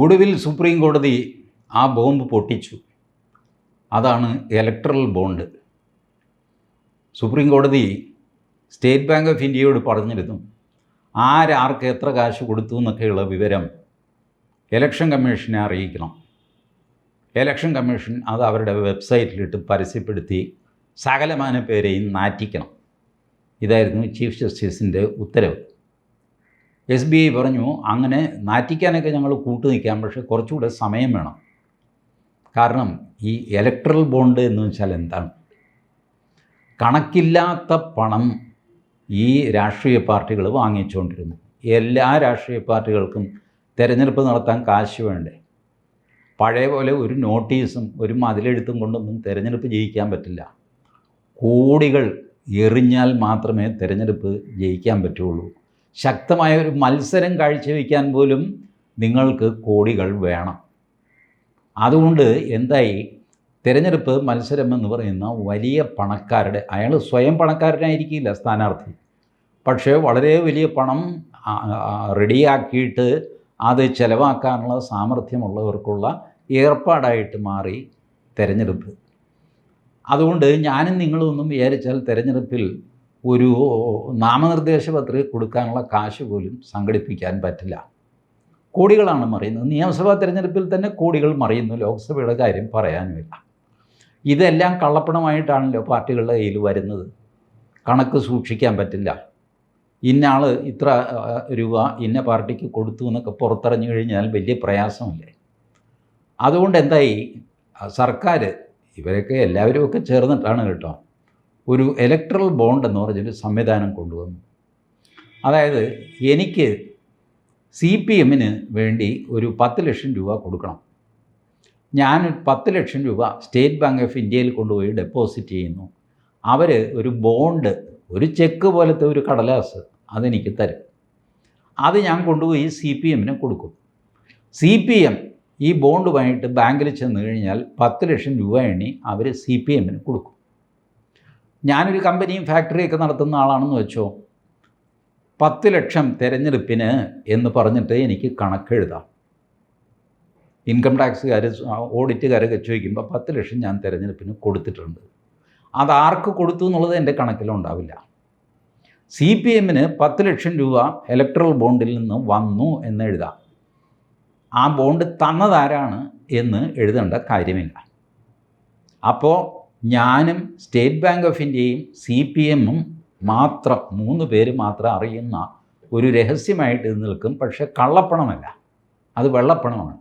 ഒടുവിൽ സുപ്രീം കോടതി ആ ബോംബ് പൊട്ടിച്ചു. അതാണ് ഇലക്ട്രൽ ബോണ്ട് സുപ്രീം കോടതി സ്റ്റേറ്റ് ബാങ്ക് ഓഫ് ഇന്ത്യയോട് പറഞ്ഞിരുന്നു ആരാർക്ക് എത്ര കാശ് കൊടുത്തു എന്നൊക്കെയുള്ള വിവരം ഇലക്ഷൻ കമ്മീഷനെ അറിയിക്കണം. ഇലക്ഷൻ കമ്മീഷൻ അത് അവരുടെ വെബ്സൈറ്റിലിട്ട് പരസ്യപ്പെടുത്തി സകലമാന പേരെയും നാറ്റിക്കണം. ഇതായിരുന്നു ചീഫ് ജസ്റ്റിസിന്റെ ഉത്തരവ്. എസ് ബി ഐ പറഞ്ഞു അങ്ങനെ നാറ്റിക്കാനൊക്കെ ഞങ്ങൾ കൂട്ടു നിൽക്കാം പക്ഷേ കുറച്ചുകൂടെ സമയം വേണം. കാരണം ഈ ഇലക്ട്രൽ ബോണ്ട് എന്ന് വെച്ചാൽ എന്താണ്? കണക്കില്ലാത്ത പണം ഈ രാഷ്ട്രീയ പാർട്ടികൾ വാങ്ങിച്ചുകൊണ്ടിരുന്നു. എല്ലാ രാഷ്ട്രീയ പാർട്ടികൾക്കും തിരഞ്ഞെടുപ്പ് നടത്താൻ കാശ് വേണ്ടേ? പഴയ പോലെ ഒരു നോട്ടീസും ഒരു മതിലെഴുത്തും കൊണ്ടൊന്നും തിരഞ്ഞെടുപ്പ് ജയിക്കാൻ പറ്റില്ല. കോടികൾ എറിഞ്ഞാൽ മാത്രമേ തിരഞ്ഞെടുപ്പ് ജയിക്കാൻ പറ്റുള്ളൂ. ശക്തമായ ഒരു മത്സരം കാഴ്ചവെക്കാൻ പോലും നിങ്ങൾക്ക് കോടികൾ വേണം. അതുകൊണ്ട് എന്തായി? തിരഞ്ഞെടുപ്പ് മത്സരം എന്ന് പറയുന്ന വലിയ പണക്കാരുടെ അയാൾ സ്വയം പണക്കാരനായിരിക്കില്ല സ്ഥാനാർത്ഥി. പക്ഷേ വളരെ വലിയ പണം റെഡിയാക്കിയിട്ട് അത് ചിലവാക്കാനുള്ള സാമർഥ്യമുള്ളവർക്കുള്ള ഏർപ്പാടായിട്ട് മാറി തിരഞ്ഞെടുപ്പ്. അതുകൊണ്ട് ഞാനും നിങ്ങളൊന്നും വിചാരിച്ചാൽ തിരഞ്ഞെടുപ്പിൽ ഒരു നാമനിർദ്ദേശ പത്രിക കൊടുക്കാനുള്ള കാശ് പോലും സംഘടിപ്പിക്കാൻ പറ്റില്ല. കോടികളാണ് മറിയുന്നത്. നിയമസഭാ തിരഞ്ഞെടുപ്പിൽ തന്നെ കോടികൾ മറിയുന്നു. ലോക്സഭയുടെ കാര്യം പറയാനുമില്ല. ഇതെല്ലാം കള്ളപ്പണമായിട്ടാണല്ലോ പാർട്ടികളുടെ കയ്യിൽ വരുന്നത്. കണക്ക് സൂക്ഷിക്കാൻ പറ്റില്ല. ഇന്ന ആൾ ഇത്ര രൂപ ഇന്ന പാർട്ടിക്ക് കൊടുത്തു എന്നൊക്കെ പുറത്തിറങ്ങി കഴിഞ്ഞാൽ വലിയ പ്രയാസമില്ലേ? അതുകൊണ്ട് എന്തായി? സർക്കാർ ഇവരൊക്കെ എല്ലാവരും ഒക്കെ ചേർന്നിട്ടാണ് കേട്ടോ. ഒരു ഇലക്ട്രൽ ബോണ്ട് എന്ന് പറഞ്ഞൊരു സംവിധാനം കൊണ്ടുവന്നു. അതായത് എനിക്ക് സി പി എമ്മിന് വേണ്ടി ഒരു പത്ത് ലക്ഷം രൂപ കൊടുക്കണം. ഞാൻ പത്ത് ലക്ഷം രൂപ സ്റ്റേറ്റ് ബാങ്ക് ഓഫ് ഇന്ത്യയിൽ കൊണ്ടുപോയി ഡെപ്പോസിറ്റ് ചെയ്യുന്നു. അവർ ഒരു ബോണ്ട് ഒരു ചെക്ക് പോലത്തെ ഒരു കടലാസ് അതെനിക്ക് തരും. അത് ഞാൻ കൊണ്ടുപോയി സി പി എമ്മിന് കൊടുക്കും. സി പി എം ഈ ബോണ്ടുമായിട്ട് ബാങ്കിൽ ചെന്ന് കഴിഞ്ഞാൽ പത്ത് ലക്ഷം രൂപ എണ്ണി അവർ സി പി എമ്മിന് കൊടുക്കും. ഞാനൊരു കമ്പനിയും ഫാക്ടറിയൊക്കെ നടത്തുന്ന ആളാണെന്ന് വെച്ചോ. പത്ത് ലക്ഷം തിരഞ്ഞെടുപ്പിന് എന്ന് പറഞ്ഞിട്ട് എനിക്ക് കണക്കെഴുതാം ഇൻകം ടാക്സുകാർ ഓഡിറ്റുകാരൊക്കെ ചോദിക്കുമ്പോൾ പത്ത് ലക്ഷം ഞാൻ തിരഞ്ഞെടുപ്പിന് കൊടുത്തിട്ടുണ്ട്. അത് ആർക്ക് കൊടുത്തു എന്നുള്ളത് എന്റെ കണക്കിലുണ്ടാവില്ല സി പി എമ്മിന് പത്ത് ലക്ഷം രൂപ ഇലക്ട്രൽ ബോണ്ടിൽ നിന്ന് വന്നു എന്ന് എഴുതാം. ആ ബോണ്ട് തന്നതാരാണ് എന്ന് എഴുതേണ്ട കാര്യമില്ല. അപ്പോൾ ഞാനും സ്റ്റേറ്റ് ബാങ്ക് ഓഫ് ഇന്ത്യയും സി പി എമ്മും മാത്രം മൂന്ന് പേര് മാത്രം അറിയുന്ന ഒരു രഹസ്യമായിട്ട് ഇത് നിൽക്കും. പക്ഷേ കള്ളപ്പണമല്ല. അത് വെള്ളപ്പണമാണ്.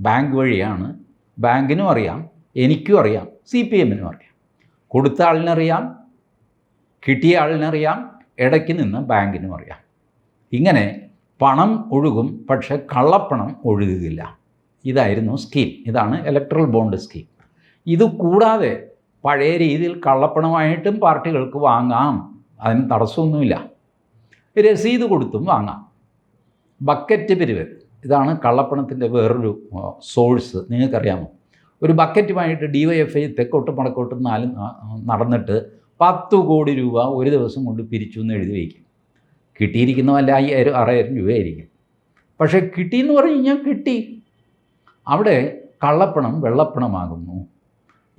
ബാങ്ക് വഴിയാണ്. ബാങ്കിനും അറിയാം. എനിക്കും അറിയാം. സി പി എമ്മിനും അറിയാം. കൊടുത്ത ആളിനറിയാം കിട്ടിയ ആളിനറിയാം ഇടയ്ക്ക് നിന്ന് ബാങ്കിനും അറിയാം. ഇങ്ങനെ പണം ഒഴുകും പക്ഷെ കള്ളപ്പണം ഒഴുകുകയില്ല. ഇതായിരുന്നു സ്കീം. ഇതാണ് ഇലക്ട്രൽ ബോണ്ട് സ്കീം. ഇത് കൂടാതെ പഴയ രീതിയിൽ കള്ളപ്പണമായിട്ടും പാർട്ടികൾക്ക് വാങ്ങാം. അതിന് തടസ്സമൊന്നുമില്ല. രസീത് കൊടുത്തും വാങ്ങാം. ബക്കറ്റ് പിരിവ്. ഇതാണ് കള്ളപ്പണത്തിന്റെ വേറൊരു സോഴ്സ്. നിങ്ങൾക്കറിയാമോ? ഒരു ബക്കറ്റുമായിട്ട് ഡി വൈ എഫ് ഐ തെക്കോട്ടും പടക്കോട്ടും നാല് നടന്നിട്ട് പത്ത് കോടി രൂപ ഒരു ദിവസം കൊണ്ട് പിരിച്ചു എന്ന് എഴുതി വയ്ക്കും. കിട്ടിയിരിക്കുന്ന വല്ല അയ്യായിരം ആറായിരം രൂപയായിരിക്കും. പക്ഷേ കിട്ടിയെന്ന് പറഞ്ഞു കഴിഞ്ഞാൽ കിട്ടി. അവിടെ കള്ളപ്പണം വെള്ളപ്പണമാകുന്നു.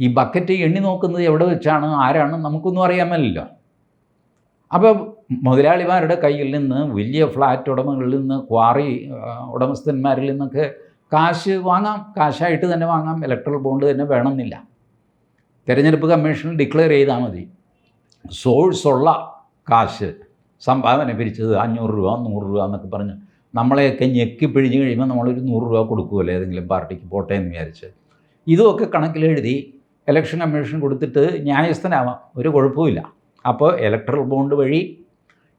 ഈ ബക്കറ്റ് എണ്ണി നോക്കുന്നത് എവിടെ വെച്ചാണ് ആരാണ് നമുക്കൊന്നും അറിയാമല്ലോ അപ്പോൾ മുതലാളിമാരുടെ കയ്യിൽ നിന്ന് വലിയ ഫ്ലാറ്റ് ഉടമകളിൽ നിന്ന് ക്വാറി ഉടമസ്ഥന്മാരിൽ നിന്നൊക്കെ കാശ് വാങ്ങാം. കാശായിട്ട് തന്നെ വാങ്ങാം. ഇലക്ട്രൽ ബോണ്ട് തന്നെ വേണമെന്നില്ല. തിരഞ്ഞെടുപ്പ് കമ്മീഷൻ ഡിക്ലെയർ ചെയ്താൽ മതി. സോഴ്സുള്ള കാശ് സംഭാവന പിരിച്ചത് അഞ്ഞൂറ് രൂപ നൂറ് രൂപ എന്നൊക്കെ പറഞ്ഞ് നമ്മളെയൊക്കെ ഞെക്കി പിഴിഞ്ഞ് കഴിയുമ്പോൾ നമ്മളൊരു നൂറ് രൂപ കൊടുക്കുമല്ലോ ഏതെങ്കിലും പാർട്ടിക്ക് പോട്ടെ എന്ന് വിചാരിച്ച്. ഇതുമൊക്കെ കണക്കിലെഴുതി ഇലക്ഷൻ കമ്മീഷൻ കൊടുത്തിട്ട് ന്യായസ്ഥനാവാം. ഒരു കുഴപ്പമില്ല അപ്പോൾ ഇലക്ട്രൽ ബോണ്ട് വഴി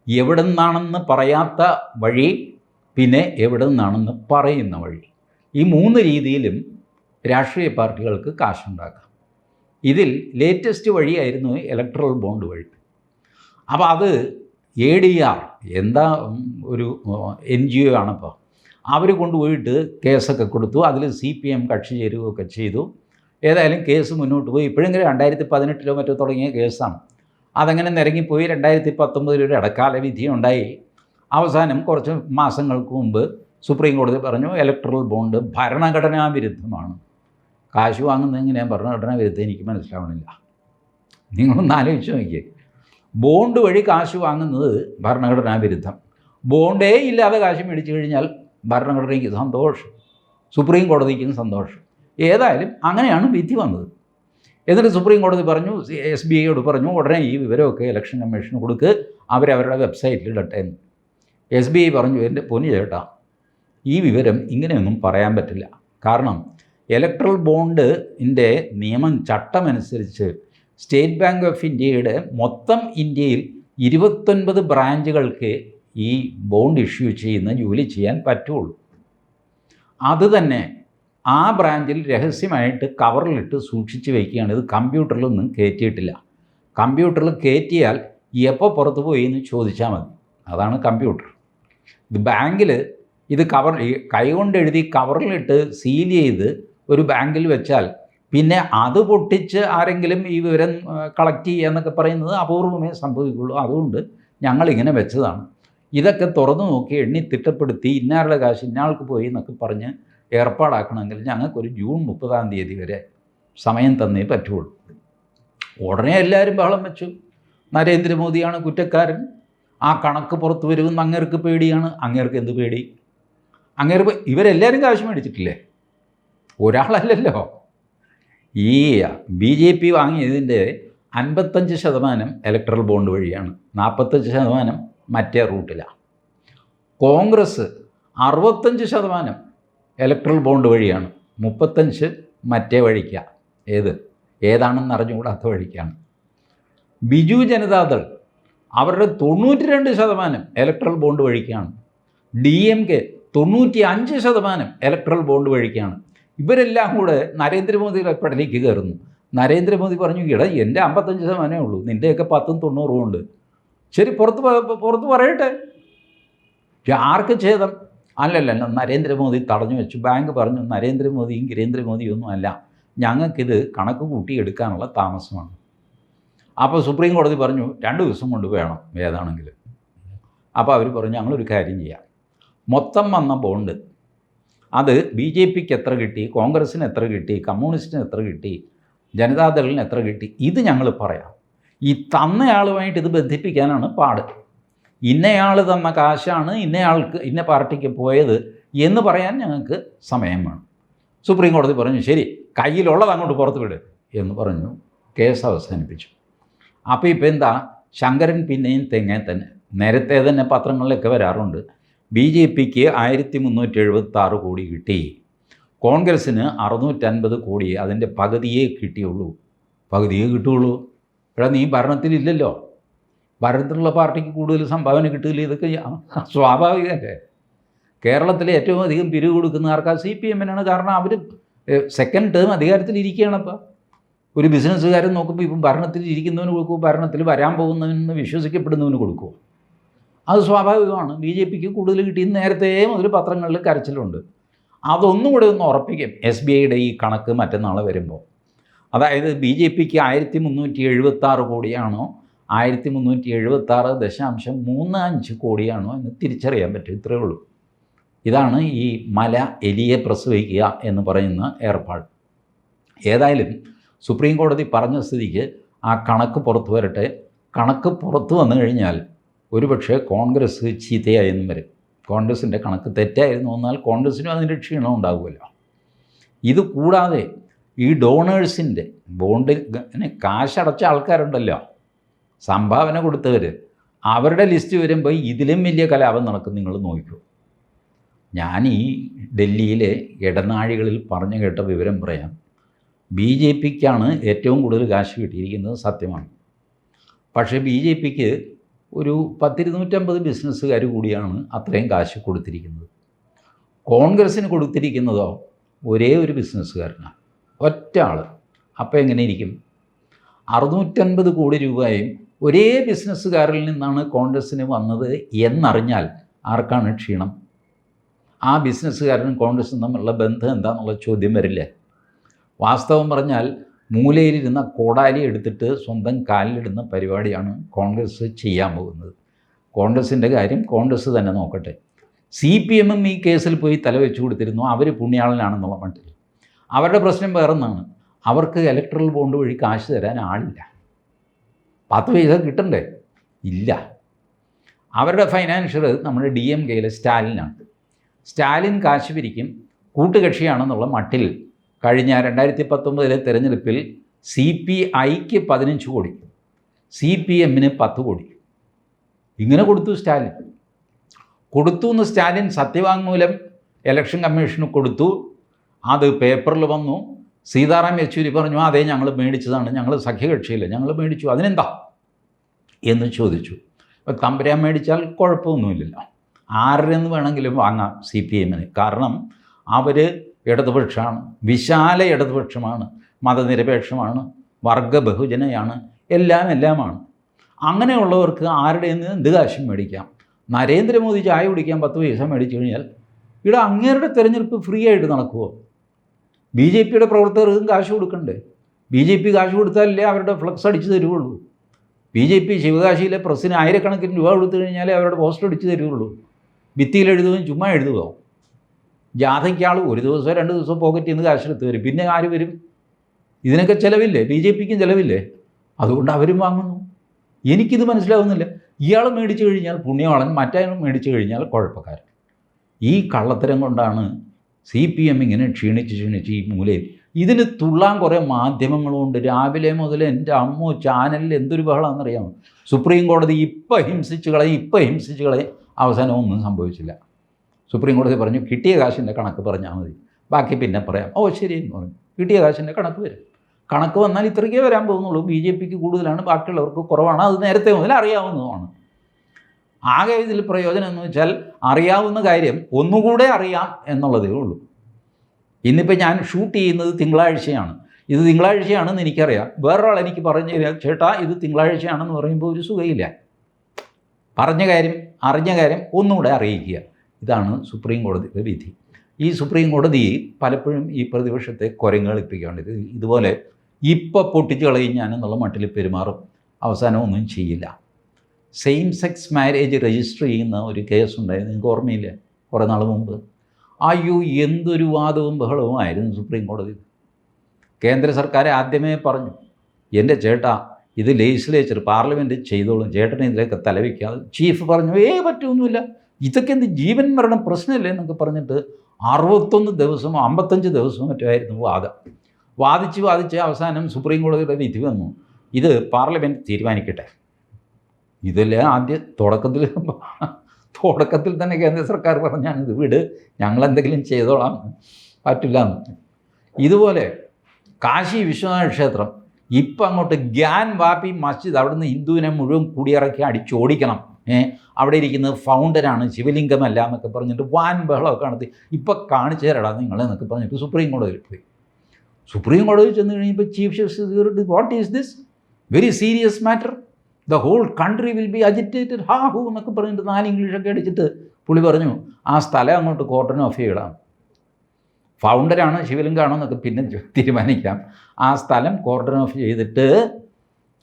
എവിടെ നിന്നാണെന്ന് പറയാത്ത വഴി പിന്നെ എവിടെ നിന്നാണെന്ന് പറയുന്ന വഴി. ഈ മൂന്ന് രീതിയിലും രാഷ്ട്രീയ പാർട്ടികൾക്ക് കാശുണ്ടാക്കാം. ഇതിൽ ലേറ്റസ്റ്റ് വഴിയായിരുന്നു ഇലക്ട്രൽ ബോണ്ട് വഴി. അപ്പോൾ അത് എ ഡി ആർ എന്താ ഒരു എൻ ജി ഒ ആണിപ്പോൾ അവർ കൊണ്ടുപോയിട്ട് കേസൊക്കെ കൊടുത്തു. അതിൽ സി പി എം കക്ഷി ചേരുകയൊക്കെ ചെയ്തു. ഏതായാലും കേസ് മുന്നോട്ട് പോയി. ഇപ്പോഴെങ്കിലും രണ്ടായിരത്തി പതിനെട്ടിലോ മറ്റോ തുടങ്ങിയ കേസാണ്. അതങ്ങനെ നിരങ്ങിപ്പോയി? രണ്ടായിരത്തി പത്തൊമ്പതിലൊരു ഇടക്കാല വിധി ഉണ്ടായി. അവസാനം കുറച്ച് മാസങ്ങൾക്ക് മുമ്പ് സുപ്രീം കോടതി പറഞ്ഞു ഇലക്ട്രൽ ബോണ്ട് ഭരണഘടനാ വിരുദ്ധമാണ്. കാശ് വാങ്ങുന്നത് എങ്ങനെയാണ് ഭരണഘടനാ വിരുദ്ധം. എനിക്ക് മനസ്സിലാവണില്ല. നിങ്ങളൊന്ന് ആലോചിച്ച് നോക്കിയേ. ബോണ്ട് വഴി കാശ് വാങ്ങുന്നത് ഭരണഘടനാ വിരുദ്ധം. ബോണ്ടേ ഇല്ലാതെ കാശ് മേടിച്ചു കഴിഞ്ഞാൽ ഭരണഘടനയ്ക്ക് സന്തോഷം. സുപ്രീം കോടതിക്കും സന്തോഷം. ഏതായാലും അങ്ങനെയാണ് വിധി വന്നത്. എന്നിട്ട് സുപ്രീം കോടതി പറഞ്ഞു എസ് ബി ഐയോട് പറഞ്ഞു ഉടനെ ഈ വിവരമൊക്കെ ഇലക്ഷൻ കമ്മീഷന് കൊടുക്ക് അവരവരുടെ വെബ്സൈറ്റിൽ ഇടട്ടെ എന്ന്. എസ് ബി ഐ പറഞ്ഞു എന്റെ പൊന്നു ചേട്ടാ ഈ വിവരം ഇങ്ങനെയൊന്നും പറയാൻ പറ്റില്ല. കാരണം ഇലക്ട്രൽ ബോണ്ടിന്റെ നിയമം ചട്ടമനുസരിച്ച് സ്റ്റേറ്റ് ബാങ്ക് ഓഫ് ഇന്ത്യയുടെ മൊത്തം ഇന്ത്യയിൽ ഇരുപത്തൊൻപത് ബ്രാഞ്ചുകൾക്ക് ഈ ബോണ്ട് ഇഷ്യൂ ചെയ്യുന്ന ജോലി ചെയ്യാൻ പറ്റുള്ളൂ. അത് തന്നെ ആ ബ്രാഞ്ചിൽ രഹസ്യമായിട്ട് കവറിലിട്ട് സൂക്ഷിച്ച് വയ്ക്കുകയാണ് ഇത് കമ്പ്യൂട്ടറിലൊന്നും കയറ്റിയിട്ടില്ല. കമ്പ്യൂട്ടറിൽ കയറ്റിയാൽ എപ്പോൾ പുറത്ത് പോയി എന്ന് ചോദിച്ചാൽ മതി. അതാണ് കമ്പ്യൂട്ടർ. ഇത് ബാങ്കിൽ ഇത് കവർ കൈകൊണ്ട് എഴുതി കവറിലിട്ട് സീൽ ചെയ്ത് ഒരു ബാങ്കിൽ വെച്ചാൽ പിന്നെ അത് പൊട്ടിച്ച് ആരെങ്കിലും ഈ വിവരം കളക്ട് ചെയ്യുക എന്നൊക്കെ പറയുന്നത് അപൂർവമേ സംഭവിക്കുകയുള്ളൂ അതുകൊണ്ട് ഞങ്ങളിങ്ങനെ വെച്ചതാണ്. ഇതൊക്കെ തുറന്നു നോക്കി എണ്ണി തിട്ടപ്പെടുത്തി ഇന്നാരുടെ കാശ് ഇന്നയാൾക്ക് പോയി എന്നൊക്കെ പറഞ്ഞ് ഏർപ്പാടാക്കണമെങ്കിൽ ഞങ്ങൾക്കൊരു ജൂൺ മുപ്പതാം തീയതി വരെ സമയം തന്നേ പറ്റുള്ളൂ. ഉടനെ എല്ലാവരും ബഹളം വെച്ചു. നരേന്ദ്രമോദിയാണ് കുറ്റക്കാരൻ. ആ കണക്ക് പുറത്ത് വരുമെന്ന് അങ്ങേർക്ക് പേടിയാണ്. അങ്ങേർക്ക് എന്ത് പേടി? അങ്ങേർ ഇവരെല്ലാവരും കാശ് മേടിച്ചിട്ടില്ലേ? ഒരാളല്ലല്ലോ. ഈ ബി ജെ പി വാങ്ങിയതിന്റെ അൻപത്തഞ്ച് ശതമാനം ഇലക്ട്രൽ ബോണ്ട് വഴിയാണ്. നാൽപ്പത്തഞ്ച് ശതമാനം മറ്റേ റൂട്ടിലാണ് കോൺഗ്രസ് അറുപത്തഞ്ച് ശതമാനം ഇലക്ട്രൽ ബോണ്ട് വഴിയാണ്. മുപ്പത്തഞ്ച് മറ്റേ വഴിക്കാണ് ഏത്? ഏതാണെന്ന് അറിഞ്ഞുകൂടാത്ത വഴിക്കാണ്. ബിജു ജനതാദൾ അവരുടെ തൊണ്ണൂറ്റി രണ്ട് ശതമാനം ഇലക്ട്രൽ ബോണ്ട് വഴിക്കാണ്. ഡി എം കെ തൊണ്ണൂറ്റി അഞ്ച് ശതമാനം ഇലക്ട്രൽ ബോണ്ട് വഴിക്കാണ്. ഇവരെല്ലാം കൂടെ നരേന്ദ്രമോദിയുടെ പടലേക്ക് കയറുന്നു. നരേന്ദ്രമോദി പറഞ്ഞു ഇട എന്റെ അമ്പത്തഞ്ച് ശതമാനമേ ഉള്ളൂ. നിന്റെയൊക്കെ പത്തും തൊണ്ണൂറും ഉണ്ട്. ശരി പുറത്ത് പുറത്ത് പറയട്ടെ. ആർക്ക് ഛേദം? അല്ലല്ല നരേന്ദ്രമോദി തടഞ്ഞു വെച്ചു. ബാങ്ക് പറഞ്ഞു നരേന്ദ്രമോദിയും ഒന്നും അല്ല. ഞങ്ങൾക്കിത് കണക്ക് കൂട്ടി എടുക്കാനുള്ള താമസമാണ്. അപ്പോൾ സുപ്രീം കോടതി പറഞ്ഞു രണ്ട് ദിവസം കൊണ്ട് വേണം ഏതാണെങ്കിൽ അപ്പോൾ അവർ പറഞ്ഞു ഞങ്ങളൊരു കാര്യം ചെയ്യാം. മൊത്തം വന്ന ബോണ്ട് അത് ബി ജെ പിക്ക് എത്ര കിട്ടി കോൺഗ്രസ്സിന് എത്ര കിട്ടി കമ്മ്യൂണിസ്റ്റിന് എത്ര കിട്ടി ജനതാദളിന് എത്ര കിട്ടി ഇത് ഞങ്ങൾ പറയാം. ഈ തന്നയാളുമായിട്ട് ഇത് ബന്ധിപ്പിക്കാനാണ് പാട്. ഇന്നയാൾ തന്ന കാശാണ് ഇന്നയാൾക്ക് ഇന്ന പാർട്ടിക്ക് പോയത് എന്ന് പറയാൻ ഞങ്ങൾക്ക് സമയം വേണം. സുപ്രീം കോടതി പറഞ്ഞു ശരി കയ്യിലുള്ളത് അങ്ങോട്ട് പുറത്ത് വിട് എന്ന് പറഞ്ഞു കേസ് അവസാനിപ്പിച്ചു. അപ്പോൾ ഇപ്പോൾ എന്താ ശങ്കരൻ പിന്നെയും തെങ്ങേ തന്നെ. നേരത്തെ തന്നെ പത്രങ്ങളിലൊക്കെ വരാറുണ്ട് ബി ജെ പിക്ക് ആയിരത്തി മുന്നൂറ്റി എഴുപത്തി ആറ് കോടി കിട്ടി. കോൺഗ്രസ്സിന് അറുന്നൂറ്റൻപത് കോടി അതിന്റെ പകുതിയേ കിട്ടിയുള്ളൂ. പകുതിയേ കിട്ടുള്ളൂ. ഇവിടെ നീ ഭരണത്തിലില്ലല്ലോ. ഭരണത്തിലുള്ള പാർട്ടിക്ക് കൂടുതൽ സംഭാവന കിട്ടില്ല ഇതൊക്കെ സ്വാഭാവികമല്ലേ? കേരളത്തിലെ ഏറ്റവും അധികം പിരിവ് കൊടുക്കുന്ന ആർക്കാ? സി പി എമ്മിനാണ് കാരണം അവർ സെക്കൻഡ് ടേം അധികാരത്തിൽ അധികാരത്തിലിരിക്കുകയാണപ്പോൾ ഒരു ബിസിനസ്സുകാരൻ നോക്കുമ്പോൾ ഇപ്പം ഭരണത്തിൽ ഇരിക്കുന്നവന് കൊടുക്കും ഭരണത്തിൽ വരാൻ പോകുന്നവന് വിശ്വസിക്കപ്പെടുന്നവന് കൊടുക്കും അത് സ്വാഭാവികമാണ്. ബി ജെ പിക്ക് കൂടുതൽ കിട്ടി. നേരത്തെ മുതൽ പത്രങ്ങളിൽ കരച്ചിലുണ്ട്. അതൊന്നും കൂടെ ഒന്ന് ഉറപ്പിക്കും. എസ് ബി ഐയുടെ ഈ കണക്ക് മറ്റന്നാൾ വരുമ്പോൾ അതായത് ബി ജെ പിക്ക് ആയിരത്തി മുന്നൂറ്റി എഴുപത്താറ് കോടിയാണോ ആയിരത്തി മുന്നൂറ്റി എഴുപത്തി ആറ് ദശാംശം മൂന്ന് അഞ്ച് കോടിയാണോ എന്ന് തിരിച്ചറിയാൻ പറ്റും. ഇത്രയേ ഉള്ളൂ. ഇതാണ് ഈ മല എലിയെ പ്രസവിക്കുക എന്ന് പറയുന്ന ഏർപ്പാട്. ഏതായാലും സുപ്രീം കോടതി പറഞ്ഞ സ്ഥിതിക്ക് ആ കണക്ക് പുറത്തു വരട്ടെ. കണക്ക് പുറത്തു വന്നു കഴിഞ്ഞാൽ ഒരുപക്ഷെ കോൺഗ്രസ് ചീത്തയായെന്നും വരും. കോൺഗ്രസിന്റെ കണക്ക് തെറ്റായിരുന്നു എന്നാൽ കോൺഗ്രസിനും അതിന്റെ ക്ഷീണം ഉണ്ടാകുമല്ലോ. ഇത് കൂടാതെ ഈ ഡോണേഴ്സിന്റെ ബോണ്ടിൽ കാശടച്ച ആൾക്കാരുണ്ടല്ലോ. സംഭാവന കൊടുത്തവർ അവരുടെ ലിസ്റ്റ് വരുമ്പോൾ ഇതിലും വലിയ കലാപം നടക്കും നിങ്ങൾ നോക്കൂ ഞാൻ ഈ ഡൽഹിയിലെ ഇടനാഴികളിൽ പറഞ്ഞു കേട്ട വിവരം പറയാം. ബി ജെ പിക്കാണ് ഏറ്റവും കൂടുതൽ കാശ് കിട്ടിയിരിക്കുന്നത് സത്യമാണ്. പക്ഷേ ബി ജെ പിക്ക് ഒരു പത്തിരുന്നൂറ്റമ്പത് ബിസിനസ്സുകാർ കൂടിയാണ് അത്രയും കാശ് കൊടുത്തിരിക്കുന്നത്. കോൺഗ്രസ്സിന് കൊടുത്തിരിക്കുന്നതോ ഒരേ ഒരു ബിസിനസ്സുകാരനാണ്. ഒറ്റ ആൾ അപ്പോൾ എങ്ങനെയിരിക്കും അറുന്നൂറ്റൻപത് കോടി രൂപയും ഒരേ ബിസിനസ്സുകാരിൽ നിന്നാണ് കോൺഗ്രസ്സിന് വന്നത് എന്നറിഞ്ഞാൽ ആർക്കാണ് ക്ഷീണം? ആ ബിസിനസ്സുകാരനും കോൺഗ്രസും തമ്മിലുള്ള ബന്ധം എന്താണെന്നുള്ള ചോദ്യം വരില്ലേ? വാസ്തവം പറഞ്ഞാൽ മൂലയിലിരുന്ന കോടാലി എടുത്തിട്ട് സ്വന്തം കാലിലിടുന്ന പരിപാടിയാണ് കോൺഗ്രസ് ചെയ്യാൻ പോകുന്നത്. കോൺഗ്രസിന്റെ കാര്യം കോൺഗ്രസ് തന്നെ നോക്കട്ടെ. സി പി എമ്മും ഈ കേസിൽ പോയി തലവെച്ചു കൊടുത്തിരുന്നു. അവർ പുണ്യാളനാണെന്നുള്ള മട്ടിൽ. അവരുടെ പ്രശ്നം വേറൊന്നാണ്. അവർക്ക് ഇലക്ട്രൽ ബോണ്ട് വഴി കാശ് തരാൻ ആളില്ല. പത്ത് പൈസ കിട്ടണ്ടേ? ഇല്ല. അവരുടെ ഫൈനാൻഷ്യൽ നമ്മുടെ ഡി എം കെയിലെ സ്റ്റാലിനാണ്. സ്റ്റാലിൻ കാശ് പിരിക്കും കൂട്ടുകക്ഷിയാണെന്നുള്ള മട്ടിൽ കഴിഞ്ഞ രണ്ടായിരത്തി പത്തൊമ്പതിലെ തെരഞ്ഞെടുപ്പിൽ സി പി ഐക്ക് പതിനഞ്ച് കോടി സി പി എമ്മിന് പത്ത് കോടി. ഇങ്ങനെ കൊടുത്തു സ്റ്റാലിൻ. കൊടുത്തു എന്ന് സ്റ്റാലിൻ സത്യവാങ്മൂലം ഇലക്ഷൻ കമ്മീഷന് കൊടുത്തു. അത് പേപ്പറിൽ വന്നു. സീതാറാം യെച്ചൂരി പറഞ്ഞു അതെ ഞങ്ങൾ മേടിച്ചതാണ്. ഞങ്ങൾ സഖ്യകക്ഷിയില്ല. ഞങ്ങൾ മേടിച്ചു. അതിനെന്താ? എന്ന് ചോദിച്ചു. അപ്പോൾ തമ്പുരാൻ മേടിച്ചാൽ കുഴപ്പമൊന്നുമില്ലല്ലോ. ആരുടെന്ന് വേണമെങ്കിലും വാങ്ങാം സി പി എമ്മിന്. കാരണം അവർ ഇടതുപക്ഷമാണ്. വിശാല ഇടതുപക്ഷമാണ്. മതനിരപേക്ഷമാണ്. വർഗ ബഹുജനയാണ് എല്ലാം എല്ലാമാണ്. അങ്ങനെയുള്ളവർക്ക് ആരുടെ നിന്ന് എന്ത് കാശും മേടിക്കാം? നരേന്ദ്രമോദി ചായ കുടിക്കാൻ പത്ത് പൈസ മേടിച്ചു കഴിഞ്ഞാൽ ഇവിടെ അങ്ങേരുടെ തിരഞ്ഞെടുപ്പ് ഫ്രീ ആയിട്ട് നടക്കുമോ ബി ജെ പിയുടെ പ്രവർത്തകർക്കും കാശ് കൊടുക്കണ്ടേ? ബി ജെ പി കാശ് കൊടുത്താലല്ലേ അവരുടെ ഫ്ലക്സ് അടിച്ചു തരുവുള്ളൂ ബി ജെ പി ശിവകാശിയിലെ പ്രസ്സിന് ആയിരക്കണക്കിന് രൂപ കൊടുത്തു കഴിഞ്ഞാലേ അവരുടെ പോസ്റ്റർ അടിച്ചു തരുവുള്ളൂ ഭിത്തിയിൽ എഴുതുകയും ചുമ്മാ എഴുതുകയോ. ജാഥയ്ക്കാൾ ഒരു ദിവസം രണ്ട് ദിവസം പോക്കറ്റിൽ നിന്ന് കാശെടുത്ത് വരും പിന്നെ ആര് വരും? ഇതിനൊക്കെ ചിലവില്ലേ? ബി ജെ പിക്കും ചിലവില്ലേ? അതുകൊണ്ട് അവരും വാങ്ങുന്നു. എനിക്കിത് മനസ്സിലാവുന്നില്ല. ഇയാൾ മേടിച്ചു കഴിഞ്ഞാൽ പുണ്യവാളൻ മറ്റേ മേടിച്ചു കഴിഞ്ഞാൽ കുഴപ്പക്കാരൻ. ഈ കള്ളത്തരം കൊണ്ടാണ് സി പി എം ഇങ്ങനെ ക്ഷീണിച്ച് ക്ഷീണിച്ച് ഈ മൂലയിൽ ഇതിന് തുള്ളാൻ കുറേ മാധ്യമങ്ങളുണ്ട്. രാവിലെ മുതൽ എന്റെ അമ്മോ ചാനലിൽ എന്തൊരു ബഹളമാണെന്നറിയാമോ സുപ്രീം കോടതി ഇപ്പം ഹിംസിച്ച് കളയും ഇപ്പം ഹിംസിച്ച് കളയും. അവസാനം ഒന്നും സംഭവിച്ചില്ല. സുപ്രീം കോടതി പറഞ്ഞു കിട്ടിയ കാശിന്റെ കണക്ക് പറഞ്ഞാൽ മതി. ബാക്കി പിന്നെ പറയാം. ഓ ശരി എന്ന് പറഞ്ഞു. കിട്ടിയ കാശിന്റെ കണക്ക് വരും. കണക്ക് വന്നാൽ ഇത്രയ്ക്കേ വരാൻ പോകുന്നുള്ളൂ. ബി ജെ പിക്ക് കൂടുതലാണ് ബാക്കിയുള്ളവർക്ക് കുറവാണ്. അത് നേരത്തെ മുതൽ അറിയാവുന്നതുമാണ് ആകെ ഇതിൽ പ്രയോജനം എന്ന് വെച്ചാൽ അറിയാവുന്ന കാര്യം ഒന്നുകൂടെ അറിയാം എന്നുള്ളതേ ഉള്ളൂ. ഇന്നിപ്പോൾ ഞാൻ ഷൂട്ട് ചെയ്യുന്നത് തിങ്കളാഴ്ചയാണ്. ഇത് തിങ്കളാഴ്ചയാണെന്ന് എനിക്കറിയാം. വേറൊരാൾ എനിക്ക് പറഞ്ഞു തരാം ചേട്ടാ ഇത് തിങ്കളാഴ്ചയാണെന്ന് പറയുമ്പോൾ ഒരു സുഖയില്ല. പറഞ്ഞ കാര്യം അറിഞ്ഞ കാര്യം ഒന്നുകൂടെ അറിയിക്കുക. ഇതാണ് സുപ്രീം കോടതിയുടെ വിധി. ഈ സുപ്രീം കോടതി പലപ്പോഴും ഈ പ്രതിപക്ഷത്തെ കുരങ്ങളിപ്പിക്കേണ്ടത് ഇതുപോലെ ഇപ്പം പൊട്ടിച്ചു കളയും ഞാനെന്നുള്ള മട്ടിൽ പെരുമാറും. അവസാനം ഒന്നും ചെയ്യില്ല. സെയിം സെക്സ് മാരേജ് രജിസ്റ്റർ ചെയ്യുന്ന ഒരു കേസ് ഉണ്ടായിരുന്നു നിങ്ങൾക്ക് ഓർമ്മയില്ല? കുറേ നാൾ മുമ്പ്. അയ്യോ എന്തൊരു വാദവും ബഹളവുമായിരുന്നു സുപ്രീം കോടതി കേന്ദ്ര സർക്കാർ ആദ്യമേ പറഞ്ഞു എന്റെ ചേട്ടാ ഇത് ലെജിസ്ലേച്ചർ പാർലമെന്റ് ചെയ്തോളും. ചേട്ടനെ ഇതിലേക്ക് തലവയ്ക്കാതെ ചീഫ് പറഞ്ഞു ഏ പറ്റൊന്നുമില്ല. ഇതൊക്കെ എന്ത് ജീവൻ മരണം പ്രശ്നമില്ലേ? എന്നൊക്കെ പറഞ്ഞിട്ട് അറുപത്തൊന്ന് ദിവസം അമ്പത്തഞ്ച് ദിവസം മറ്റുമായിരുന്നു ആയിരുന്നു വാദം. വാദിച്ച് വാദിച്ച് അവസാനം സുപ്രീം കോടതിയുടെ വിധി വന്നു. ഇത് പാർലമെന്റ് തീരുമാനിക്കട്ടെ. ഇതല്ലേ ആദ്യ തുടക്കത്തിൽ തുടക്കത്തിൽ തന്നെ കേന്ദ്ര സർക്കാർ പറഞ്ഞാണ് ഇത് വിട് ഞങ്ങളെന്തെങ്കിലും ചെയ്തോളാം പറ്റില്ല എന്ന്. ഇതുപോലെ കാശി വിശ്വനാഥ ക്ഷേത്രം ഇപ്പം അങ്ങോട്ട് ഗ്യാൻ വാപ്പി മസ്ജിദ് അവിടുന്ന് ഹിന്ദുവിനെ മുഴുവൻ കുടിയിറക്കി അടിച്ചോടിക്കണം ഏ അവിടെ ഇരിക്കുന്നത് ഫൗണ്ടനാണ് ശിവലിംഗമല്ല എന്നൊക്കെ പറഞ്ഞിട്ട് വാൻ ബഹളമൊക്കെ നടത്തി. ഇപ്പം കാണിച്ചു തരടാ നിങ്ങളെന്നൊക്കെ പറഞ്ഞിട്ട് സുപ്രീം കോടതിയിൽ പോയി. സുപ്രീം കോടതിയിൽ ചെന്ന് കഴിയുമ്പോൾ chief justice what is this? Very serious matter. The whole country will be agitated ഹാ ഹു എന്നൊക്കെ പറഞ്ഞിട്ട് നാല് ഇംഗ്ലീഷൊക്കെ അടിച്ചിട്ട് പുളി പറഞ്ഞു ആ സ്ഥലം അങ്ങോട്ട് കോട്ടൺ ഓഫ് ചെയ്യണം ഫൗണ്ടറാണ് ശിവലിംഗമാണോ എന്നൊക്കെ പിന്നെ തീരുമാനിക്കാം. ആ സ്ഥലം കോട്ടൺ ഓഫ് ചെയ്തിട്ട്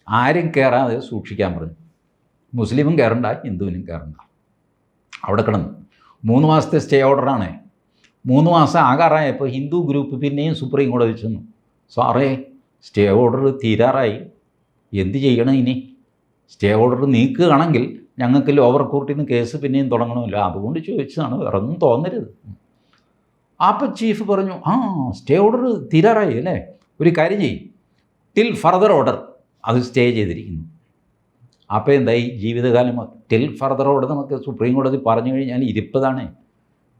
ആരും കയറാതെ സൂക്ഷിക്കാൻ പറഞ്ഞു. മുസ്ലിമും കയറണ്ട ഹിന്ദുവിനും കയറണ്ട അവിടെ കിടന്നു. മൂന്ന് മാസത്തെ സ്റ്റേ ഓർഡറാണ് മൂന്ന് മാസം ആകാറായപ്പോൾ ഹിന്ദു ഗ്രൂപ്പ് പിന്നെയും സുപ്രീം കോടതി ചെന്നു. സാറേ സ്റ്റേ ഓർഡർ തീരാറായി. എന്ത് ചെയ്യണം ഇനി? സ്റ്റേ ഓർഡർ നീക്കുകയാണെങ്കിൽ ഞങ്ങൾക്ക് ലോവർ കോർട്ടിൽ നിന്ന് കേസ് പിന്നെയും തുടങ്ങണമില്ല. അതുകൊണ്ട് ചോദിച്ചതാണ് വേറെ ഒന്നും തോന്നരുത് അപ്പം ചീഫ് പറഞ്ഞു ആ സ്റ്റേ ഓർഡർ തീരാറായി അല്ലേ? ഒരു കാര്യം ചെയ്യും. ടിൽ ഫർദർ ഓർഡർ അത് സ്റ്റേ ചെയ്തിരിക്കുന്നു. അപ്പോൾ എന്തായി? ജീവിതകാലം ടിൽ ഫർദർ ഓർഡർ നമുക്ക് സുപ്രീം കോടതി പറഞ്ഞു കഴിഞ്ഞാൽ ഇരുപ്പതാണ്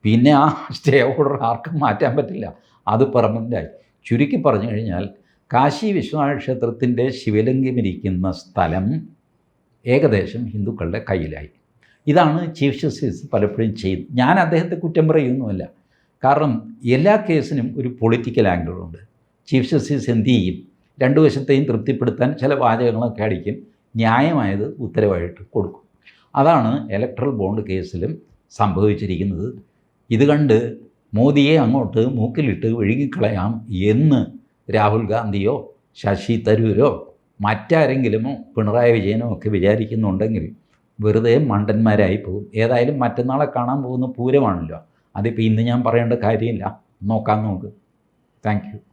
പിന്നെ ആ സ്റ്റേ ഓർഡർ ആർക്കും മാറ്റാൻ പറ്റില്ല. അത് പെർമനന്റായി ചുരുക്കി പറഞ്ഞു കഴിഞ്ഞാൽ കാശി വിശ്വനാഥ ക്ഷേത്രത്തിന്റെ ശിവലിംഗമിരിക്കുന്ന സ്ഥലം ഏകദേശം ഹിന്ദുക്കളുടെ കയ്യിലായി. ഇതാണ് ചീഫ് ജസ്റ്റിസ് പലപ്പോഴും ചെയ്യുന്നത് ഞാൻ അദ്ദേഹത്തെ കുറ്റം പറയുന്നുമല്ല. കാരണം എല്ലാ കേസിനും ഒരു പൊളിറ്റിക്കൽ ആംഗിളുണ്ട് ചീഫ് ജസ്റ്റിസ് എന്ത് ചെയ്യും? രണ്ടു വശത്തെയും തൃപ്തിപ്പെടുത്താൻ ചില വാചകങ്ങളൊക്കെ അടിക്കും. ന്യായമായത് ഉത്തരവായിട്ട് കൊടുക്കും. അതാണ് ഇലക്ട്രൽ ബോണ്ട് കേസിലും സംഭവിച്ചിരിക്കുന്നത്. ഇത് കണ്ട് മോദിയെ അങ്ങോട്ട് മൂക്കിലിട്ട് ഒഴുകിക്കളയാം എന്ന് രാഹുൽ ഗാന്ധിയോ ശശി തരൂരോ മറ്റാരെങ്കിലുമോ പിണറായി വിജയനോ ഒക്കെ വിചാരിക്കുന്നുണ്ടെങ്കിൽ വെറുതെ മണ്ടന്മാരായി പോകും. ഏതായാലും മറ്റന്നാളെ കാണാൻ പോകുന്ന പൂരമാണല്ലോ. അതിപ്പോൾ ഇന്ന് ഞാൻ പറയേണ്ട കാര്യമില്ല. നോക്കാം നമുക്ക്. താങ്ക്